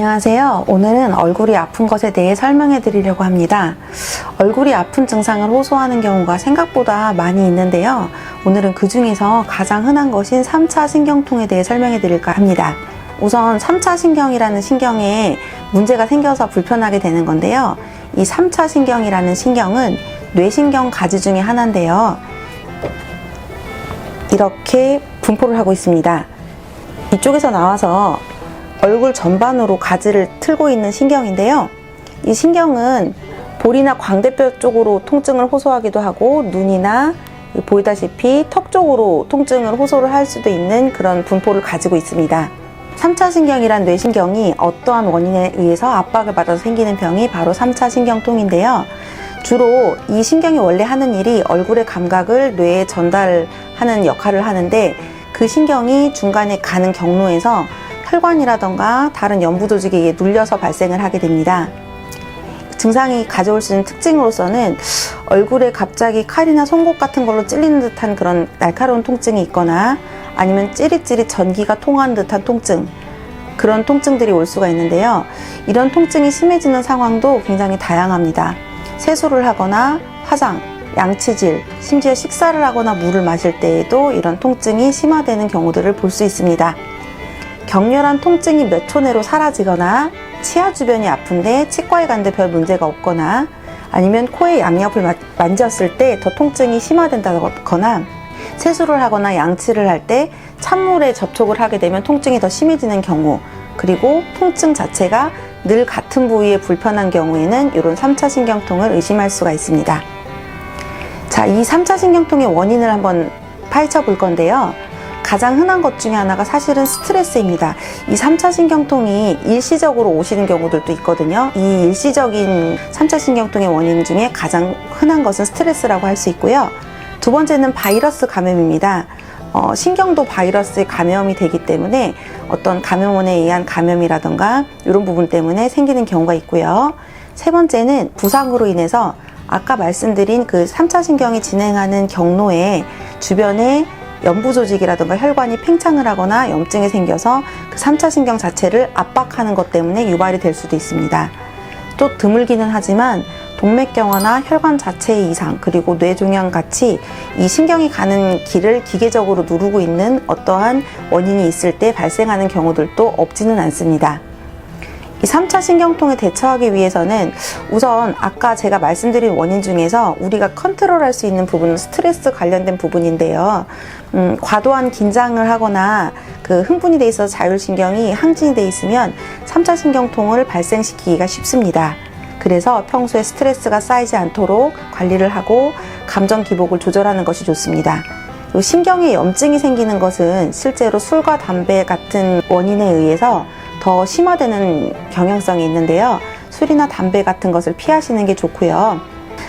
안녕하세요. 오늘은 얼굴이 아픈 것에 대해 설명해 드리려고 합니다. 얼굴이 아픈 증상을 호소하는 경우가 생각보다 많이 있는데요. 오늘은 그 중에서 가장 흔한 것인 3차 신경통에 대해 설명해 드릴까 합니다. 우선 3차 신경이라는 신경에 문제가 생겨서 불편하게 되는 건데요. 이 3차 신경이라는 신경은 뇌신경 가지 중에 하나인데요. 이렇게 분포를 하고 있습니다. 이쪽에서 나와서 얼굴 전반으로 가지를 틀고 있는 신경인데요. 이 신경은 볼이나 광대뼈 쪽으로 통증을 호소하기도 하고 눈이나 보이다시피 턱 쪽으로 통증을 호소를 할 수도 있는 그런 분포를 가지고 있습니다. 3차 신경이란 뇌신경이 어떠한 원인에 의해서 압박을 받아서 생기는 병이 바로 3차 신경통인데요. 주로 이 신경이 원래 하는 일이 얼굴의 감각을 뇌에 전달하는 역할을 하는데 그 신경이 중간에 가는 경로에서 혈관이라던가 다른 연부 조직에 눌려서 발생을 하게 됩니다. 증상이 가져올 수 있는 특징으로서는 얼굴에 갑자기 칼이나 송곳 같은 걸로 찔리는 듯한 그런 날카로운 통증이 있거나 아니면 찌릿찌릿 전기가 통한 듯한 통증 그런 통증들이 올 수가 있는데요. 이런 통증이 심해지는 상황도 굉장히 다양합니다. 세수를 하거나 화장, 양치질, 심지어 식사를 하거나 물을 마실 때에도 이런 통증이 심화되는 경우들을 볼 수 있습니다. 격렬한 통증이 몇 초 내로 사라지거나 치아 주변이 아픈데 치과에 갔는데 별 문제가 없거나 아니면 코의 양옆을 마- 만졌을 때 더 통증이 심화된다거나 세수를 하거나 양치를 할 때 찬물에 접촉을 하게 되면 통증이 더 심해지는 경우 그리고 통증 자체가 늘 같은 부위에 불편한 경우에는 이런 3차 신경통을 의심할 수가 있습니다. 자, 이 3차 신경통의 원인을 한번 파헤쳐 볼 건데요. 가장 흔한 것 중에 하나가 사실은 스트레스입니다. 이 3차 신경통이 일시적으로 오시는 경우들도 있거든요. 이 일시적인 3차 신경통의 원인 중에 가장 흔한 것은 스트레스라고 할 수 있고요. 두 번째는 바이러스 감염입니다. 어, 신경도 바이러스에 감염이 되기 때문에 어떤 감염원에 의한 감염이라던가 이런 부분 때문에 생기는 경우가 있고요. 세 번째는 부상으로 인해서 아까 말씀드린 그 3차 신경이 진행하는 경로에 주변에 연부 조직이라든가 혈관이 팽창을 하거나 염증이 생겨서 그 3차 신경 자체를 압박하는 것 때문에 유발이 될 수도 있습니다. 또 드물기는 하지만 동맥경화나 혈관 자체의 이상 그리고 뇌종양 같이 이 신경이 가는 길을 기계적으로 누르고 있는 어떠한 원인이 있을 때 발생하는 경우들도 없지는 않습니다. 이 3차 신경통에 대처하기 위해서는 우선 아까 제가 말씀드린 원인 중에서 우리가 컨트롤할 수 있는 부분은 스트레스 관련된 부분인데요. 음, 과도한 긴장을 하거나 그 흥분이 돼 있어서 자율신경이 항진이 돼 있으면 3차 신경통을 발생시키기가 쉽습니다. 그래서 평소에 스트레스가 쌓이지 않도록 관리를 하고 감정 기복을 조절하는 것이 좋습니다. 신경에 염증이 생기는 것은 실제로 술과 담배 같은 원인에 의해서 더 심화되는 경향성이 있는데요. 술이나 담배 같은 것을 피하시는 게 좋고요.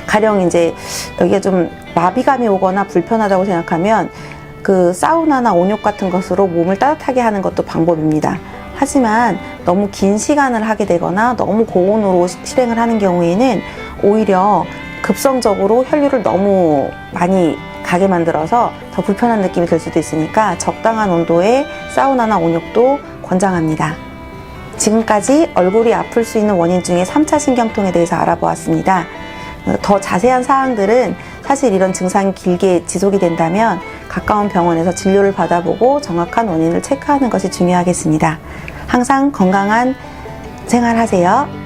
가령 이제 여기가 좀 마비감이 오거나 불편하다고 생각하면 그 사우나나 온욕 같은 것으로 몸을 따뜻하게 하는 것도 방법입니다. 하지만 너무 긴 시간을 하게 되거나 너무 고온으로 시- 실행을 하는 경우에는 오히려 급성적으로 혈류를 너무 많이 가게 만들어서 더 불편한 느낌이 들 수도 있으니까 적당한 온도의 사우나나 온욕도 권장합니다. 지금까지 얼굴이 아플 수 있는 원인 중에 3차 신경통에 대해서 알아보았습니다. 어, 더 자세한 사항들은 사실 이런 증상이 길게 지속이 된다면 가까운 병원에서 진료를 받아보고 정확한 원인을 체크하는 것이 중요하겠습니다. 항상 건강한 생활 하세요.